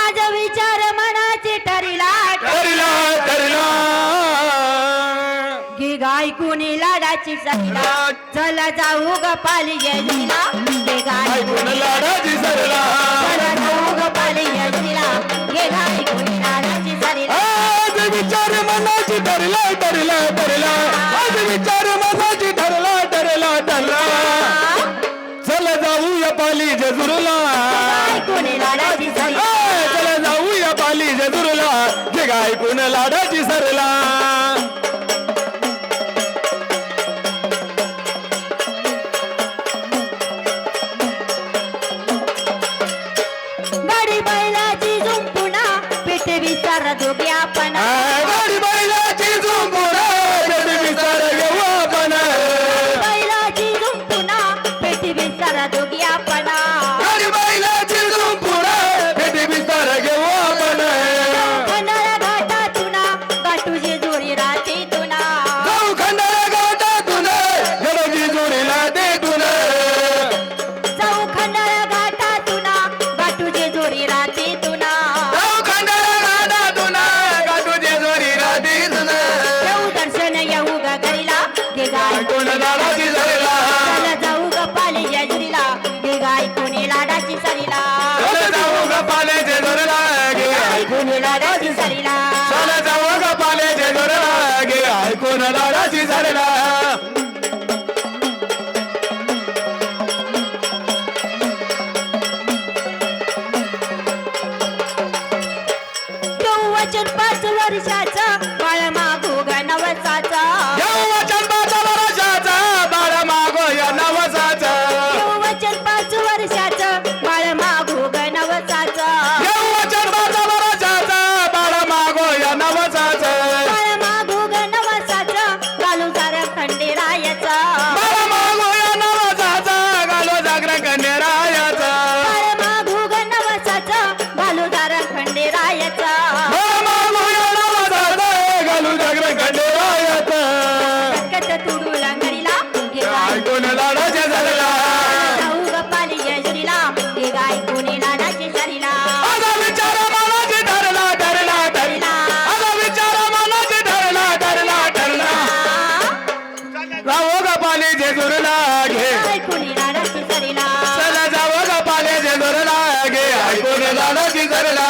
आज विचार मनाचे ठरला ठरला ठरला. घे गाय कुणी लाडाची सरला. चल जाऊ ग पाली गेलीला घे गाय कुणी लाडाची सरला. चला जाऊ ग पाली गेलीला गाय कुणी लाडाची सरला. आज विचार जेजुरला. जाऊया पाली जेजुरला. जग ऐकून लाडाची सरला. गाडी बैलाची झुंपुणा पिठवी सारा दोघे आपण ধারে না दादा की धरला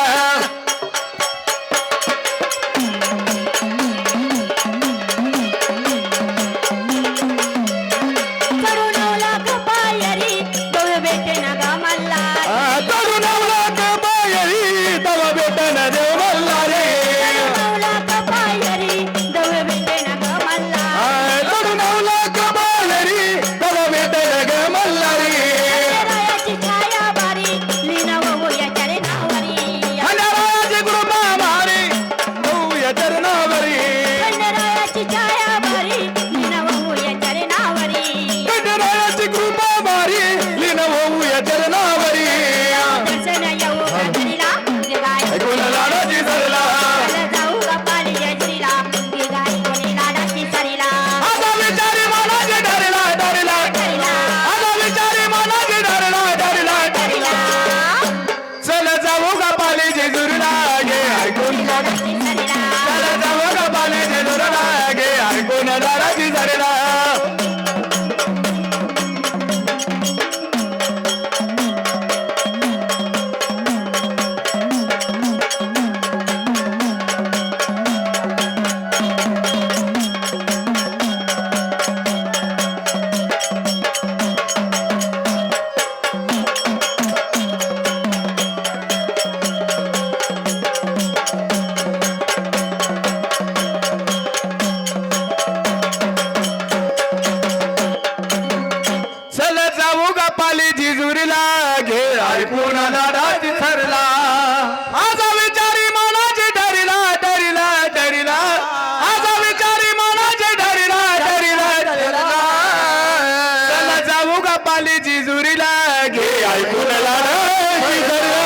पाली जिजुरीला घे ऐकून दादा ठरला माझा विचारी मनाची ठरिला ठरिला ठरिला माझा विचारी मनाची ठरिला ठरिला ठरिला चला जाऊ का पाली जिजुरीला घे ऐकून दादा ठरला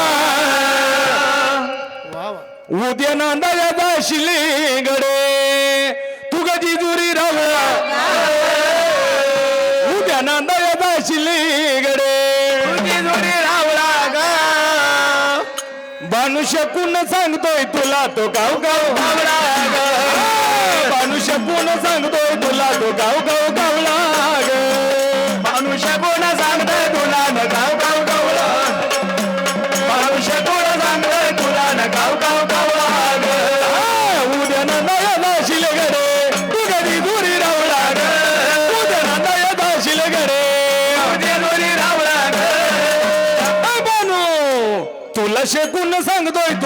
उद्या नांदा शिलिंगडे मानुष्य शकून सांगतोय तुला तो गाव गाव गावडा. गाव मानुष्य शकून सांगतोय तुला तो गाव गाव गाव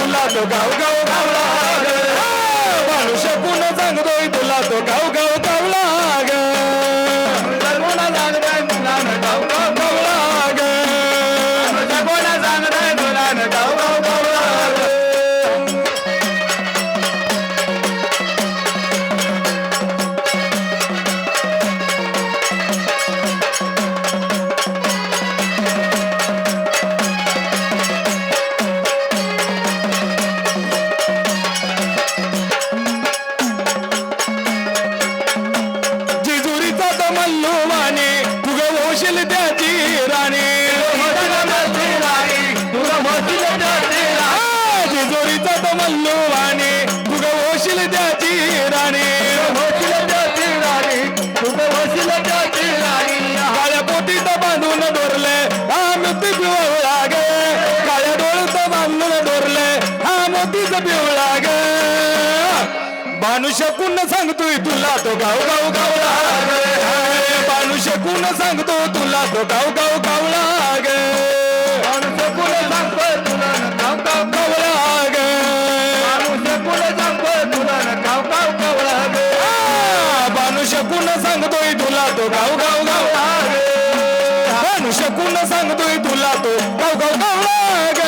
तुला गाव गाव गावला माणूस पुन्हा सांगतोय तुला तो गाव गाव. फुलं सांगतो तुला तो गाव गाव गावला गे माणूस फुलं सांगतो तुला गाव गाव गावला गे माणूस फुलं सांगतोय तुला तो गाव गाव गावला गे माणूस सांगतोय तुला गाव गाव गावला गे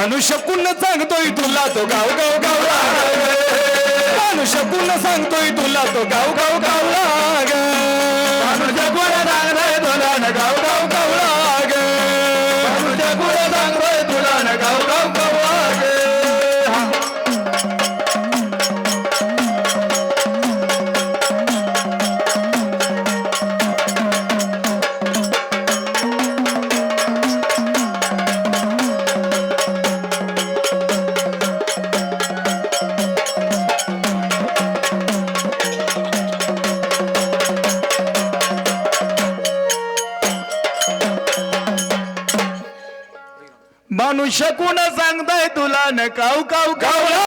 शकून सांगतोय तुला तो गाव गाव गाव गाव. शकून सांगतोय तुला तो गाव गाव गाव. शकून सांगताय तुला न काऊ काऊ काऊ.